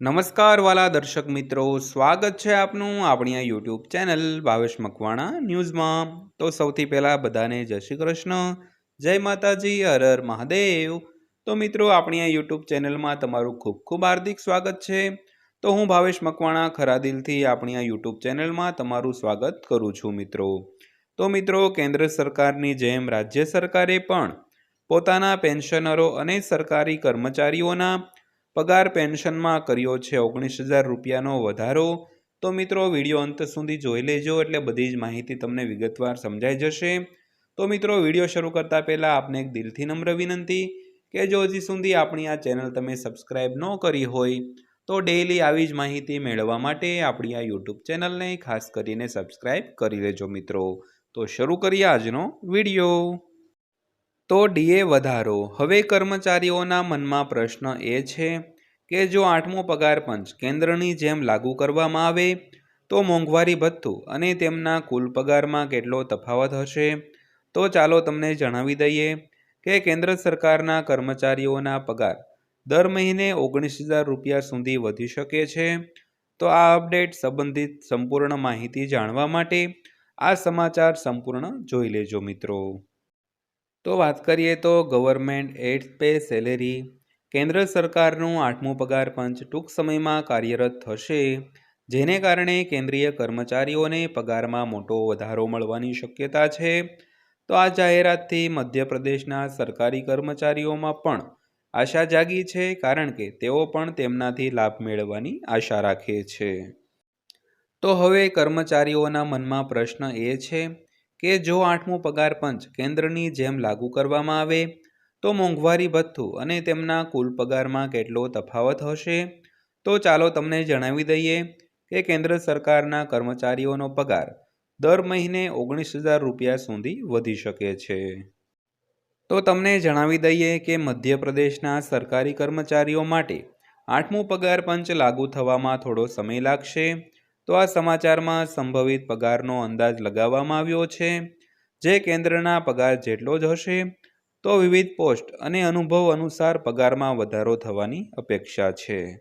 નમસ્કાર વાલા દર્શક મિત્રો, સ્વાગત છે આપનું આપણી આ યુટ્યુબ ચેનલ ભાવેશ મકવાણા ન્યૂઝમાં. તો સૌથી પહેલાં બધાને જય શ્રી કૃષ્ણ, જય માતાજી, હર હર મહાદેવ. તો મિત્રો, આપણી આ યુટ્યુબ ચેનલમાં તમારું ખૂબ ખૂબ હાર્દિક સ્વાગત છે. તો હું ભાવેશ મકવાણા ખરા દિલથી આપણી આ યુટ્યુબ ચેનલમાં તમારું સ્વાગત કરું છું મિત્રો. તો મિત્રો, કેન્દ્ર સરકારની જેમ રાજ્ય સરકારે પણ પોતાના પેન્શનરો અને સરકારી કર્મચારીઓના પગાર પેન્શનમાં કર્યો છે ઓગણીસ હજાર રૂપિયાનો વધારો. તો મિત્રો, વીડિયો અંત સુધી જોઈ લેજો એટલે બધી જ માહિતી તમને વિગતવાર સમજાઈ જશે. તો મિત્રો, વીડિયો શરૂ કરતાં પહેલાં આપને એક દિલથી નમ્ર વિનંતી કે જો હજી સુધી આપણી આ ચેનલ તમે સબસ્ક્રાઈબ ન કરી હોય, તો ડેઈલી આવી જ માહિતી મેળવવા માટે આપણી આ યુટ્યુબ ચેનલને ખાસ કરીને સબસ્ક્રાઈબ કરી લેજો મિત્રો. તો શરૂ કરીએ આજનો વીડિયો. તો ડીએ વધારો. હવે કર્મચારીઓના મનમાં પ્રશ્ન એ છે કે જો આઠમો પગાર પંચ કેન્દ્રની જેમ લાગુ કરવામાં આવે, તો મોંઘવારી ભથ્થું અને તેમના કુલ પગારમાં કેટલો તફાવત હશે? તો ચાલો તમને જણાવી દઈએ કે કેન્દ્ર સરકારના કર્મચારીઓના પગાર દર મહિને ઓગણીસ હજાર રૂપિયા સુધી વધી શકે છે. તો આ અપડેટ સંબંધિત સંપૂર્ણ માહિતી જાણવા માટે આ સમાચાર સંપૂર્ણ જોઈ લેજો મિત્રો. તો વાત કરીએ તો ગવર્મેન્ટ એડ પે સેલેરી કેન્દ્ર સરકારનું આઠમું પગાર પંચ ટૂંક સમયમાં કાર્યરત થશે, જેને કારણે કેન્દ્રીય કર્મચારીઓને પગારમાં મોટો વધારો મળવાની શક્યતા છે. તો આ જાહેરાતથી મધ્યપ્રદેશના સરકારી કર્મચારીઓમાં પણ આશા જાગી છે, કારણ કે તેઓ પણ તેમનાથી લાભ મેળવવાની આશા રાખે છે. તો હવે કર્મચારીઓના મનમાં પ્રશ્ન એ છે કે જો આઠમું પગાર પંચ કેન્દ્રની જેમ લાગુ કરવામાં આવે તો મોંઘવારી ભથ્થું અને તેમના કુલ પગારમાં કેટલો તફાવત હશે? તો ચાલો તમને જણાવી દઈએ કે કેન્દ્ર સરકારના કર્મચારીઓનો પગાર દર મહિને ઓગણીસ હજાર રૂપિયા સુધી વધી શકે છે. તો તમને જણાવી દઈએ કે મધ્યપ્રદેશના સરકારી કર્મચારીઓ માટે આઠમું પગાર પંચ લાગુ થવામાં થોડો સમય લાગશે. તો આ સમાચારમાં સંભવિત પગારનો અંદાજ લગાવવામાં આવ્યો છે. જે કેન્દ્રના પગાર જેટલો જ હશે તો વિવિધ પોસ્ટ અને અનુભવ અનુસાર પગારમાં વધારો થવાની અપેક્ષા છે.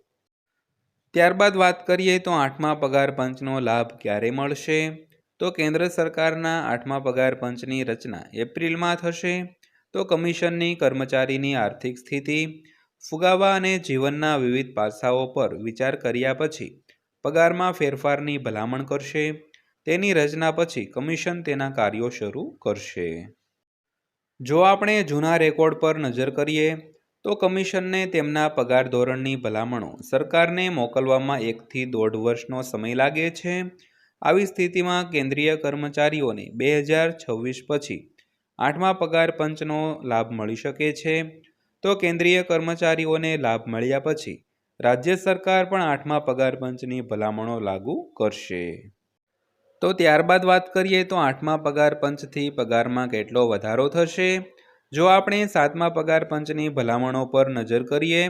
ત્યારબાદ વાત કરીએ તો આઠમા પગાર પંચનો લાભ ક્યારે મળશે? તો કેન્દ્ર સરકારના આઠમા પગાર પંચની રચના એપ્રિલમાં થશે. તો કમિશનની કર્મચારીની આર્થિક સ્થિતિ, ફુગાવા અને જીવનના વિવિધ પાસાઓ પર વિચાર કર્યા પછી પગારમાં ફેરફારની ભલામણ કરશે. તેની રચના પછી કમિશન તેના કાર્યો શરૂ કરશે. જો આપણે જૂના રેકોર્ડ પર નજર કરીએ, તો કમિશનને તેમના પગાર ધોરણની ભલામણો સરકારને મોકલવામાં એકથી દોઢ વર્ષનો સમય લાગે છે. આવી સ્થિતિમાં કેન્દ્રીય કર્મચારીઓને બે હજાર છવ્વીસ પછી આઠમા પગાર પંચનો લાભ મળી શકે છે. તો કેન્દ્રીય કર્મચારીઓને લાભ મળ્યા પછી રાજ્ય સરકાર પણ આઠમા પગાર પંચની ભલામણો લાગુ કરશે. તો ત્યારબાદ વાત કરીએ તો આઠમા પગાર પંચથી પગારમાં કેટલો વધારો થશે? જો આપણે સાતમા પગાર પંચની ભલામણો પર નજર કરીએ,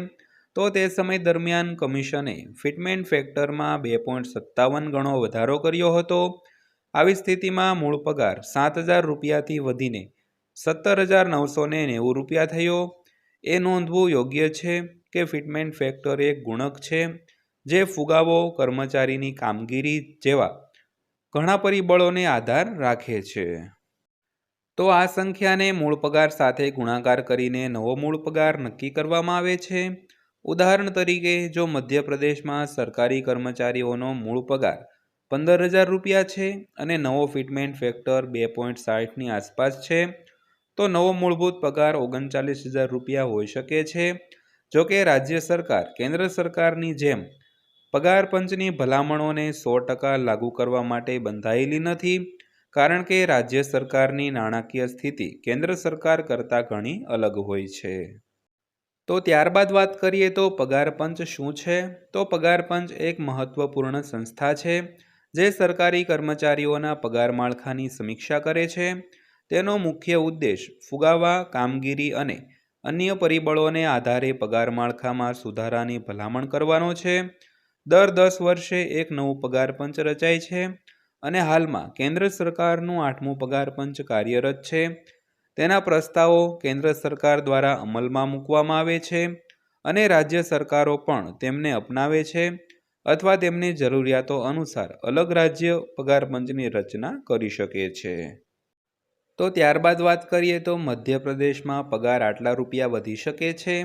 તો તે સમય દરમિયાન કમિશને ફિટમેન્ટ ફેક્ટરમાં બે પોઈન્ટ સત્તાવન ગણો વધારો કર્યો હતો. આવી સ્થિતિમાં મૂળ પગાર સાત હજાર રૂપિયાથી વધીને સત્તર હજાર નવસો નેવું રૂપિયા થયો. એ નોંધવું યોગ્ય છે કે ફિટમેન્ટ ફેક્ટર એક ગુણક છે, જે ફુગાવો, કર્મચારીની કામગીરી જેવા ઘણા પરિબળોને આધાર રાખે છે. તો આ સંખ્યાને મૂળ પગાર સાથે ગુણાકાર કરીને નવો મૂળ પગાર નક્કી કરવામાં આવે છે. ઉદાહરણ તરીકે, જો મધ્યપ્રદેશમાં સરકારી કર્મચારીઓનો મૂળ પગાર પંદર હજાર રૂપિયા છે અને નવો ફિટમેન્ટ ફેક્ટર બે પોઈન્ટ સાઠની આસપાસ છે, તો નવો મૂળભૂત પગાર ઓગણચાલીસ હજાર રૂપિયા હોઈ શકે છે. જો કે રાજ્ય સરકાર, કેન્દ્ર સરકારની જેમ પગાર પંચની ભલામણોને સો ટકા લાગુ કરવા માટે બંધાયેલી નથી, કારણ કે રાજ્ય સરકારની નાણાકીય સ્થિતિ કેન્દ્ર સરકાર કરતાં ઘણી અલગ હોય છે. તો ત્યારબાદ વાત કરીએ તો પગાર પંચ શું છે? તો પગાર પંચ એક મહત્વપૂર્ણ સંસ્થા છે, જે સરકારી કર્મચારીઓના પગાર માળખાની સમીક્ષા કરે છે. તેનો મુખ્ય ઉદ્દેશ ફુગાવા, કામગીરી અને અન્ય પરિબળોને આધારે પગાર માળખામાં સુધારાની ભલામણ કરવાનો છે. દર દસ વર્ષે એક નવું પગાર પંચ રચાય છે અને હાલમાં કેન્દ્ર સરકારનું આઠમું પગાર પંચ કાર્યરત છે. તેના પ્રસ્તાવો કેન્દ્ર સરકાર દ્વારા અમલમાં મૂકવામાં આવે છે અને રાજ્ય સરકારો પણ તેમને અપનાવે છે અથવા તેમની જરૂરિયાતો અનુસાર અલગ રાજ્ય પગાર પંચની રચના કરી શકે છે. તો ત્યારબાદ વાત કરીએ તો મધ્યપ્રદેશમાં પગાર આટલા રૂપિયા વધી શકે છે.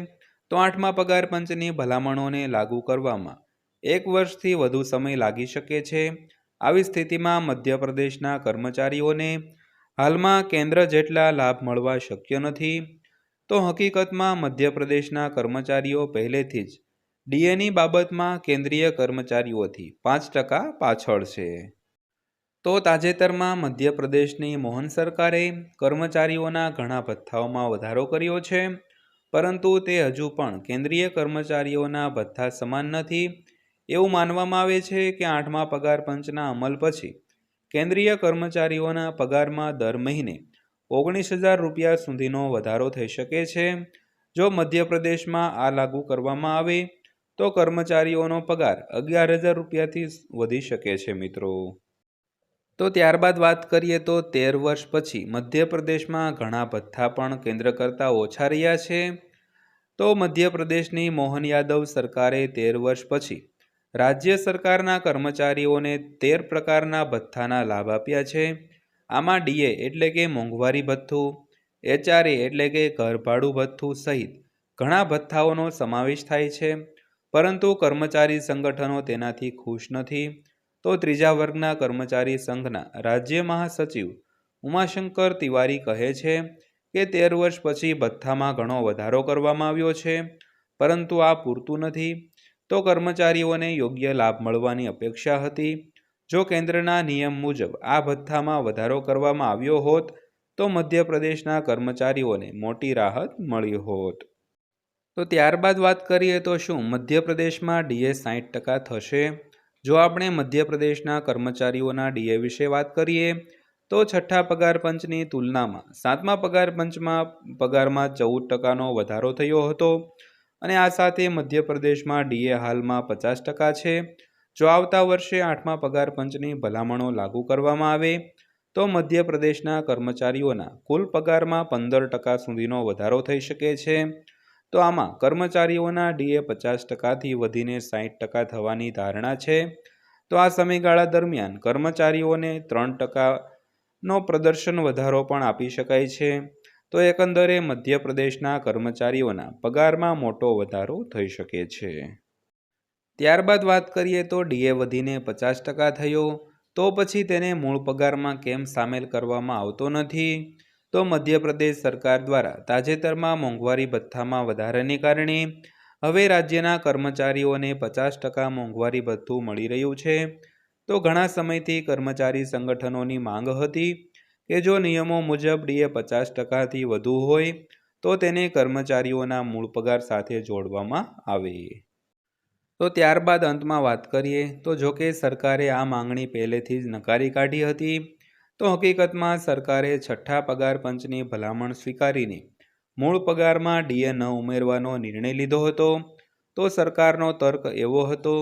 તો આઠમા પગાર પંચની ભલામણોને લાગુ કરવામાં એક વર્ષથી વધુ સમય લાગી શકે છે. આવી સ્થિતિમાં મધ્યપ્રદેશના કર્મચારીઓને હાલમાં કેન્દ્ર જેટલા લાભ મળવા શક્ય નથી. તો હકીકતમાં મધ્યપ્રદેશના કર્મચારીઓ પહેલેથી જ ડીએની બાબતમાં કેન્દ્રીય કર્મચારીઓથી પાંચ ટકા પાછળ છે. તો તાજેતરમાં મધ્યપ્રદેશની મોહન સરકારે કર્મચારીઓના ઘણા ભથ્થાઓમાં વધારો કર્યો છે. પરંતુ તે હજુ પણ કેન્દ્રીય કર્મચારીઓના ભથ્થા સમાન નથી. એવું માનવામાં આવે છે કે આઠમા પગાર પંચના અમલ પછી કેન્દ્રીય કર્મચારીઓના પગારમાં દર મહિને ઓગણીસ હજાર રૂપિયા સુધીનો વધારો થઈ શકે છે. જો મધ્યપ્રદેશમાં આ લાગુ કરવામાં આવે, તો કર્મચારીઓનો પગાર અગિયાર હજાર રૂપિયાથી વધી શકે છે મિત્રો. તો ત્યારબાદ વાત કરીએ તો તેર વર્ષ પછી મધ્યપ્રદેશમાં ઘણા ભથ્થા પણ કેન્દ્ર કરતાં ઓછા રહ્યા છે. તો મધ્યપ્રદેશની મોહન યાદવ સરકારે તેર વર્ષ પછી રાજ્ય સરકારના કર્મચારીઓને તેર પ્રકારના ભથ્થાના લાભ આપ્યા છે. આમાં ડીએ એટલે કે મોંઘવારી ભથ્થું, એચઆરએ એટલે કે ઘર ભાડું ભથ્થું સહિત ઘણા ભથ્થાઓનો સમાવેશ થાય છે. પરંતુ કર્મચારી સંગઠનો તેનાથી ખુશ નથી. તો ત્રીજા વર્ગના કર્મચારી સંઘના રાજ્ય મહાસચિવ ઉમાશંકર તિવારી કહે છે કે તેર વર્ષ પછી ભથ્થામાં ઘણો વધારો કરવામાં આવ્યો છે. પરંતુ આ પૂરતું નથી. તો કર્મચારીઓને યોગ્ય લાભ મળવાની અપેક્ષા હતી. જો કેન્દ્રના નિયમ મુજબ આ ભથ્થામાં વધારો કરવામાં આવ્યો હોત, તો મધ્યપ્રદેશના કર્મચારીઓને મોટી રાહત મળી હોત. તો ત્યારબાદ વાત કરીએ તો શું મધ્યપ્રદેશમાં ડીએ સાઠ ટકા થશે? જો આપણે મધ્યપ્રદેશના કર્મચારીઓના ડીએ વિશે વાત કરીએ, તો છઠ્ઠા પગાર પંચની તુલનામાં સાતમા પગાર પંચમાં પગારમાં ચૌદ ટકાનો વધારો થયો હતો. અને આ સાથે મધ્યપ્રદેશમાં ડીએ હાલમાં પચાસ ટકા છે. જો આવતા વર્ષે આઠમા પગાર પંચની ભલામણો લાગુ કરવામાં આવે, તો મધ્યપ્રદેશના કર્મચારીઓના કુલ પગારમાં પંદર ટકા સુધીનો વધારો થઈ શકે છે. તો આમાં કર્મચારીઓના ડીએ પચાસ ટકાથી વધીને સાહીઠ ટકા થવાની ધારણા છે. તો આ સમયગાળા દરમિયાન કર્મચારીઓને ત્રણ ટકાનો પ્રદર્શન વધારો પણ આપી શકાય છે. તો એકંદરે મધ્યપ્રદેશના કર્મચારીઓના પગારમાં મોટો વધારો થઈ શકે છે. ત્યારબાદ વાત કરીએ તો ડીએ વધીને પચાસ ટકા થયો, તો પછી તેને મૂળ પગારમાં કેમ સામેલ કરવામાં આવતો નથી? તો મધ્યપ્રદેશ સરકાર દ્વારા તાજેતરમાં મોંઘવારી ભથ્થામાં વધારાને કારણે હવે રાજ્યના કર્મચારીઓને પચાસ ટકા મોંઘવારી ભથ્થું મળી રહ્યું છે. તો ઘણા સમયથી કર્મચારી સંગઠનોની માંગ હતી કે જો નિયમો મુજબ ડીએ પચાસ ટકાથી વધુ હોય, તો તેને કર્મચારીઓના મૂળ પગાર સાથે જોડવામાં આવે. તો ત્યારબાદ અંતમાં વાત કરીએ, તો જોકે સરકારે આ માંગણી પહેલેથી જ નકારી કાઢી હતી, તો હકીકતમાં સરકારે છઠ્ઠા પગાર પંચની ભલામણ સ્વીકારીને મૂળ પગારમાં ડીએ ન ઉમેરવાનો નિર્ણય લીધો હતો. તો સરકારનો તર્ક એવો હતો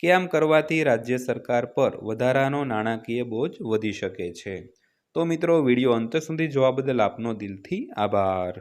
કે આમ કરવાથી રાજ્ય સરકાર પર વધારાનો નાણાકીય બોજ વધી શકે છે. તો મિત્રો વીડિયો અંત સુધી જોવા બદલ આપનો દિલથી આભાર.